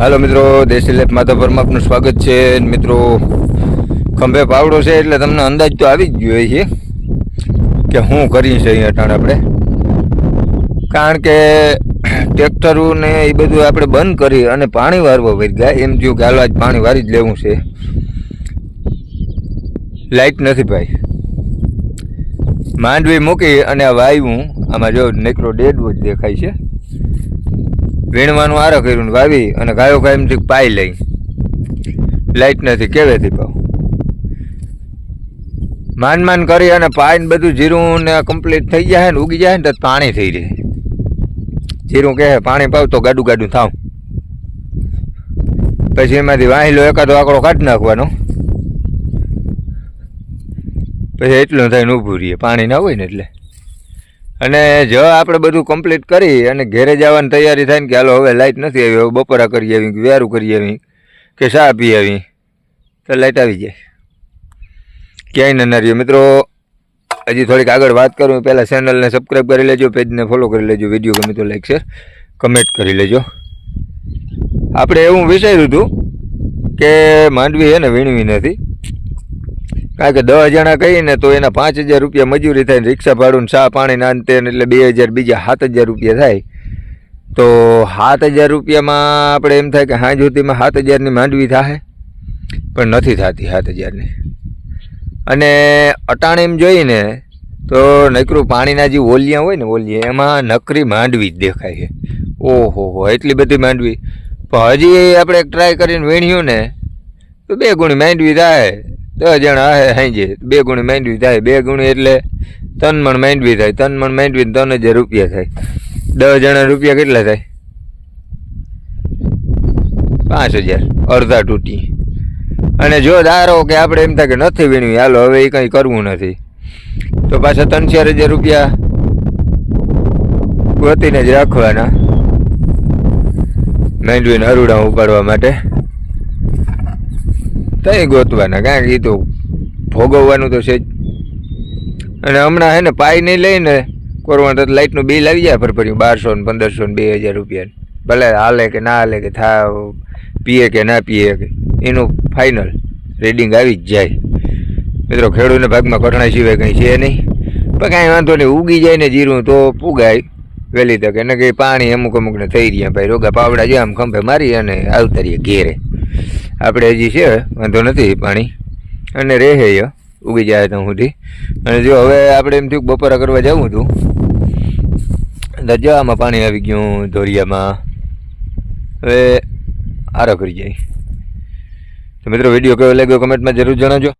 હાલો મિત્રો, દેશી લેફ માધવપરમાં આપનું સ્વાગત છે. મિત્રો, ખંભે પાવડો છે એટલે તમને અંદાજ તો આવી જ ગયો છે કે શું કરી છે અહીંયા ટાણ આપણે. કારણ કે ટ્રેક્ટરોને એ બધું આપણે બંધ કરી અને પાણી વારવા વહી ગયા એમ થયું કે હાલો આજ પાણી વારી જ લેવું છે. લાઈટ નથી ભાઈ. માંડવી મૂકી અને વાયવું આમાં જો નેકરો ડેડવું જ દેખાય છે. વીણવાનું આરો કર્યું વાવી અને ગાયો કાયમથી પાઈ લઈ. લાઈટ નથી, કેવેથી ભાવ માન માન કરી અને પાઈને બધું જીરું ને કમ્પ્લીટ થઈ જાય ને, ઉગી જાય ને તો પાણી થઈ જાય જીરું કહે, પાણી પાવ તો ગાડું ગાડું થાવ. પછી એમાંથી વાહીલો એકાદો આંકડો કાઢી નાખવાનો. પછી એટલું થઈને ઊભું રહીએ. પાણી ના હોય ને એટલે. અને જો આપણે બધું કમ્પ્લીટ કરી અને ઘેરે જવાની તૈયારી થાય ને કે હાલો હવે લાઇટ નથી આવી, હવે બપોરા કરી આવી કે વ્યારું કરી આવી કે શા પી આવી, તો લાઇટ આવી જાય. ક્યાંય ન રહ્યો મિત્રો, હજી થોડીક આગળ વાત કરું, પહેલાં ચેનલને સબસ્ક્રાઈબ કરી લેજો પેજને ફોલો કરી લેજો વીડિયો ગમે તો લાઈક શેર કમેન્ટ કરી લેજો. આપણે એવું વિચાર્યું હતું કે માંડવી છે ને વીણવી નથી. કારણ કે દસ જણા કહીને તો એના પાંચ હજાર રૂપિયા મજૂરી થાય ને રિક્ષા ભાડું ને ચા પાણી ના અંતે એટલે બે હજાર, બીજા સાત હજાર રૂપિયા થાય. તો સાત હજાર રૂપિયામાં આપણે એમ થાય કે સુધીમાં સાત હજારની માંડવી થાય પણ નથી થતી સાત હજારની. અને અટાણે એમ જોઈને તો નકરું પાણીના જે ઓલિયા હોય ને ઓલિયા, એમાં નકરી માંડવી જ દેખાય છે. ઓહો હો, એટલી બધી માંડવી. પણ હજી આપણે ટ્રાય કરીને વીણ્યું ને, તો બે ગુણી માંડવી થાય. દસ જણા હે સાંજે બે ગુણી માંડવી થાય, બે ગુણી એટલે ત્રણ મણ માંડવી થાય. ત્રણ મણ માંડવી ત્રણ હજાર રૂપિયા થાય. દસ જણા રૂપિયા કેટલા થાય? પાંચ હજાર. અડધા તૂટી. અને જો ધારો કે આપણે એમ થાય કે નથી વીણવી, હાલો, હવે એ કંઈ કરવું નથી. તો પાછા ત્રણ ચાર હજાર રૂપિયા ગોતીને જ રાખવાના. માંડવીને અરુડા ઉપાડવા માટે. તઈ ગોતવાના કારણ કે તો ભોગવવાનું તો છે જ. અને હમણાં હે ને પાઈ નહીં લઈને કોરવાનું તો લાઇટનું બિલ આવી જાય ફરફર્યું બારસો ને પંદરસો ને બે હજાર રૂપિયા ભલે હાલે કે ના હાલે કે થા, પીએ કે ના પીએ કે, એનું ફાઇનલ રીડિંગ આવી જ જાય. મિત્રો, ખેડૂતના ભાગમાં કઠણાઈ સિવાય કંઈ છે નહીં. પણ કાંઈ વાંધો નહીં, ઉગી જાય ને જીરું તો પુગાય. વહેલી તકે એને કંઈ પાણી અમુક અમુકને થઈ રહ્યા ભાઈ. રોગા પાવડા જે આમ ખંભે મારી અને આવતા રહીએ ઘેરે. આપણે હજી છે, વાંધો નથી પાણી. અને રહે એ ઉગી જાય તો સુધી. અને જો હવે આપણે એમ થયું બપોરા કરવા જવું હતું આમાં પાણી આવી ગયું ધોરિયામાં. હવે આરો કરી જાય. તો મિત્રો વીડિયો કેવો લાગ્યો? કમેન્ટમાં જરૂર જણાવજો.